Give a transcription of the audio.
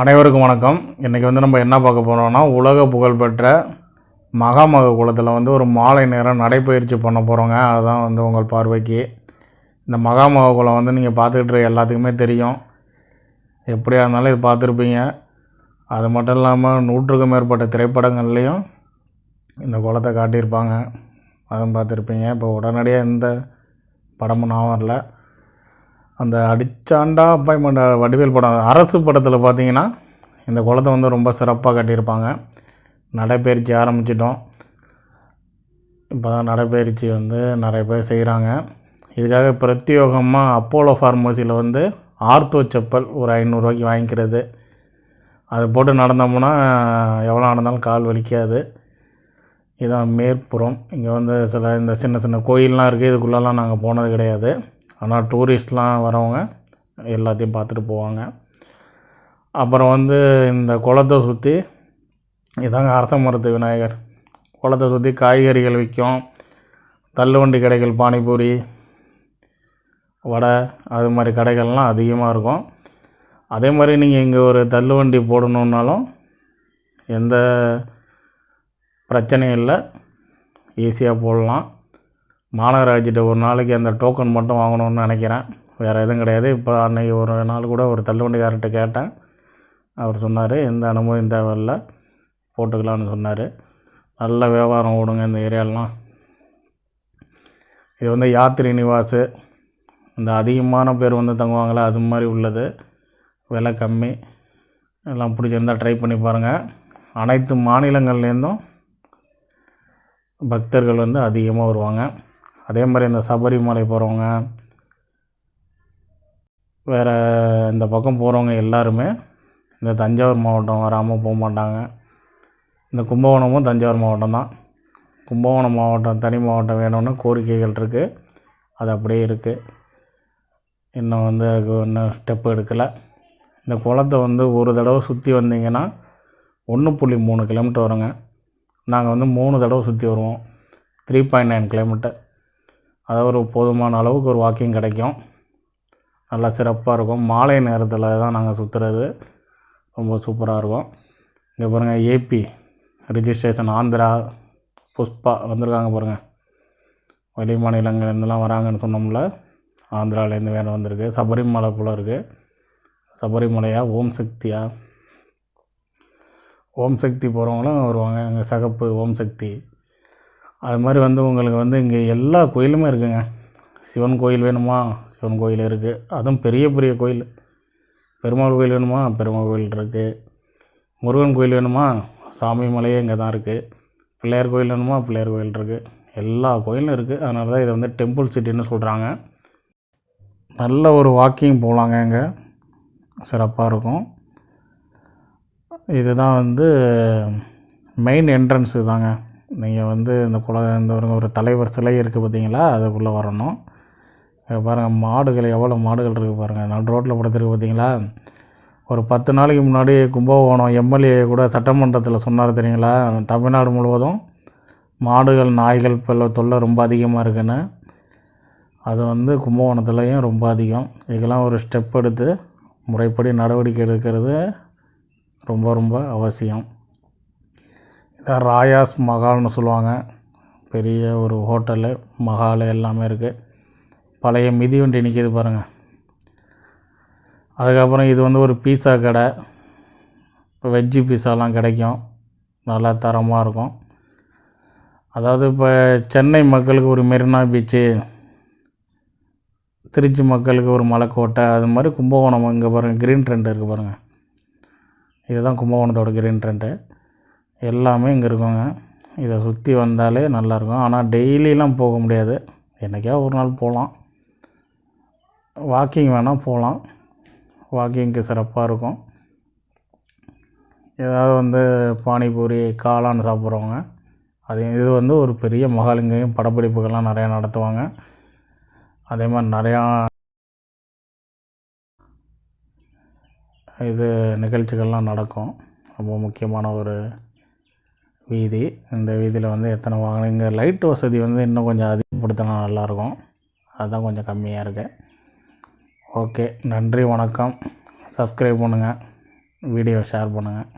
அனைவருக்கும் வணக்கம். இன்றைக்கி வந்து நம்ம என்ன பார்க்க போகிறோம்னா உலக புகழ்பெற்ற மகாமக குளத்தில் வந்து ஒரு மாலை நேரம் நடைப்பயிற்சி பண்ண போகிறோங்க அதுதான் வந்து உங்கள் பார்வைக்கு. இந்த மகாமக குளம் வந்து நீங்கள் பார்த்துக்கிட்டு இருக்க எல்லாத்துக்குமே தெரியும். எப்படியா இருந்தாலும் இது பார்த்துருப்பீங்க. அது மட்டும் இல்லாமல் நூற்றுக்கும் மேற்பட்ட திரைப்படங்கள்லேயும் இந்த குளத்தை காட்டியிருப்பாங்க. அதுவும் பார்த்துருப்பீங்க. இப்போ உடனடியாக எந்த படமும் நான் வரல. அந்த அடிச்சாண்டா அப்பாயின்மெண்ட் வடிவேல் படம் அரசு படத்தில் பார்த்தீங்கன்னா இந்த குளத்தை வந்து ரொம்ப சிறப்பாக கட்டியிருப்பாங்க. நடைப்பயிற்சி ஆரம்பிச்சிட்டோம். இப்போ தான் நடைப்பயிற்சி வந்து நிறைய பேர் செய்கிறாங்க இதுக்காக பிரத்யோகமாக அப்போலோ ஃபார்மசியில் வந்து ஆர்த்தோ செப்பல் ஒரு ஐநூறுரூவாய்க்கு வாங்கிக்கிறது. அது போட்டு நடந்தோம்னா எவ்வளோ நடந்தாலும் கால் வலிக்காது. இதான் மேற்புறம். இங்கே வந்து சில இந்த சின்ன சின்ன கோயிலெலாம் இருக்குது இதுக்குள்ளெல்லாம் நாங்கள் போனது கிடையாது. ஆனால் டூரிஸ்ட்லாம் வரவங்க எல்லாத்தையும் பார்த்துட்டு போவாங்க. அப்புறம் வந்து இந்த குளத்தை சுற்றி இதாங்க அரச மரத்து விநாயகர். குளத்தை சுற்றி காய்கறிகள் விற்கும் தள்ளுவண்டி கடைகள் பானிபூரி வடை அது மாதிரி கடைகள்லாம் அதிகமாக இருக்கும். அதே மாதிரி நீங்கள் இங்கே ஒரு தள்ளுவண்டி போடணுன்னாலும் எந்த பிரச்சனையும் இல்லை. ஈஸியாக போடலாம். மாநகராட்சிகிட்ட ஒரு நாளைக்கு அந்த டோக்கன் மட்டும் வாங்கணும்னு நினைக்கிறேன். வேறு எதுவும் கிடையாது. இப்போ அன்றைக்கி ஒரு நாள் கூட ஒரு தள்ளுவண்டிக்காரர்கிட்ட கேட்டேன். அவர் சொன்னார் எந்த அனுமதியும் தேவையில்லை போட்டுக்கலாம்னு சொன்னார். நல்ல வியாபாரம் ஓடுங்க இந்த ஏரியாலலாம். இது வந்து யாத்திரை நிவாசு. இந்த அதிகமான பேர் வந்து தங்குவாங்களே அது மாதிரி உள்ளது. விலை கம்மி. எல்லாம் பிடிச்சிருந்தா ட்ரை பண்ணி பாருங்கள் அனைத்து மாநிலங்கள்லேருந்தும் பக்தர்கள் வந்து அதிகமாக வருவாங்க. அதே மாதிரி இந்த சபரிமலை போகிறவங்க வேறு இந்த பக்கம் போகிறவங்க எல்லாருமே இந்த தஞ்சாவூர் மாவட்டம் வராமல் போக மாட்டாங்க. இந்த கும்பகோணமும் தஞ்சாவூர் மாவட்டம் தான். கும்பகோணம் மாவட்டம் தனி மாவட்டம் வேணும்னு கோரிக்கைகள் இருக்குது அது அப்படியே இருக்குது இன்னும் வந்து அதுக்கு இன்னும் ஸ்டெப் எடுக்கலை. இந்த குளத்தை வந்து ஒரு தடவை சுற்றி வந்தீங்கன்னா ஒன்று புள்ளி மூணு கிலோமீட்டர் வருங்க. நாங்கள் வந்து மூணு தடவை சுற்றி வருவோம். த்ரீ பாயிண்ட் நைன் கிலோமீட்டர் அதாவது ஒரு போதுமான அளவுக்கு ஒரு வாக்கிங் கிடைக்கும். நல்லா சிறப்பாக இருக்கும். மாலை நேரத்தில் தான் நாங்கள் சுற்றுறது ரொம்ப சூப்பராக இருக்கும். இங்கே பாருங்கள் ஏபி ரிஜிஸ்ட்ரேஷன் ஆந்திரா புஷ்பா வந்திருக்காங்க பாருங்கள் வெளி மாநிலங்கள்லேருந்துலாம் வராங்கன்னு சொன்னோம்ல ஆந்திராவிலேருந்து வேறு வந்திருக்கு. சபரிமலை போல் இருக்குது சபரிமலையா ஓம் சக்தியா? ஓம் சக்தி போகிறவங்களும் வருவாங்க. அங்கே சகப்பு ஓம் சக்தி. அது மாதிரி வந்து உங்களுக்கு வந்து இங்கே எல்லா கோயிலுமே இருக்குங்க. சிவன் கோயில் வேணுமா? சிவன் கோயில் இருக்குது அதுவும் பெரிய பெரிய கோயில். பெருமாள் கோயில் வேணுமா? பெருமாள் கோயில் இருக்குது முருகன் கோயில் வேணுமா? சாமி மலையே இங்கே தான் இருக்குது பிள்ளையார் கோயில் வேணுமா? பிள்ளையார் கோயில் இருக்குது எல்லா கோயிலும் இருக்குது அதனால தான் இதை வந்து டெம்பிள் சிட்டின்னு சொல்கிறாங்க நல்ல ஒரு வாக்கிங் போகலாங்க இங்கே. சிறப்பாக இருக்கும். இதுதான் வந்து மெயின் என்ட்ரன்ஸு தாங்க. நீங்கள் வந்து இந்த குல இந்த ஒரு ஒரு தலைவர் சிலை இருக்குது பார்த்தீங்களா? அதுக்குள்ளே வரணும். பாருங்கள் மாடுகள் எவ்வளோ மாடுகள் இருக்குது பாருங்கள் நடு ரோட்டில் படுத்துருக்கு பார்த்தீங்களா? ஒரு பத்து நாளைக்கு முன்னாடி கும்பகோணம் எம்எல்ஏ கூட சட்டமன்றத்தில் சொன்னார் தெரியுங்களா? தமிழ்நாடு முழுவதும் மாடுகள் நாய்கள் பிள்ளை தொல்லை ரொம்ப அதிகமாக இருக்குன்னு. அது வந்து கும்பகோணத்துலேயும் ரொம்ப அதிகம். இதுக்கெல்லாம் ஒரு ஸ்டெப் எடுத்து முறைப்படி நடவடிக்கை எடுக்கிறது ரொம்ப ரொம்ப அவசியம். இதான் ராயாஸ் மஹால்னு சொல்லுவாங்க. பெரிய ஒரு ஹோட்டலு மஹால் எல்லாமே இருக்குது பழைய மிதிவண்டி நிற்கிது பாருங்கள் அதுக்கப்புறம் இது வந்து ஒரு பீஸா கடை. வெஜ்ஜு பீஸாலாம் கிடைக்கும். நல்லா தரமாக இருக்கும். அதாவது இப்போ சென்னை மக்களுக்கு ஒரு மெரினா பீச்சு திருச்சி மக்களுக்கு ஒரு மலைக்கோட்டை அது மாதிரி கும்பகோணம் இங்கே பாருங்கள் க்ரீன் ட்ரெண்ட் இருக்குது பாருங்கள் இதுதான் கும்பகோணத்தோட க்ரீன் ட்ரெண்டு எல்லாமே இங்கே இருக்குங்க. இதை சுற்றி வந்தாலே நல்லாயிருக்கும். ஆனால் டெய்லிலாம் போக முடியாது. என்றைக்கா ஒரு நாள் போகலாம் வாக்கிங் வேணால் போகலாம் வாக்கிங்க்கு சிறப்பாக இருக்கும். ஏதாவது வந்து பானிபூரி காளான் சாப்பிட்றவங்க அது இது வந்து ஒரு பெரிய மகாலிங்கையும் படப்பிடிப்புகள்லாம் நிறையா நடத்துவாங்க. அதே மாதிரி நிறையா இது நிகழ்ச்சிகள்லாம் நடக்கும். ரொம்ப முக்கியமான ஒரு வீதி. இந்த வீதியில் வந்து எத்தனை வாகனம் இங்கே லைட் வசதி வந்து இன்னும் கொஞ்சம் அதிகப்படுத்தினா நல்லாயிருக்கும். அதுதான் கொஞ்சம் கம்மியாக இருக்குது ஓகே நன்றி வணக்கம். சப்ஸ்கிரைப் பண்ணுங்கள் வீடியோவை ஷேர் பண்ணுங்கள்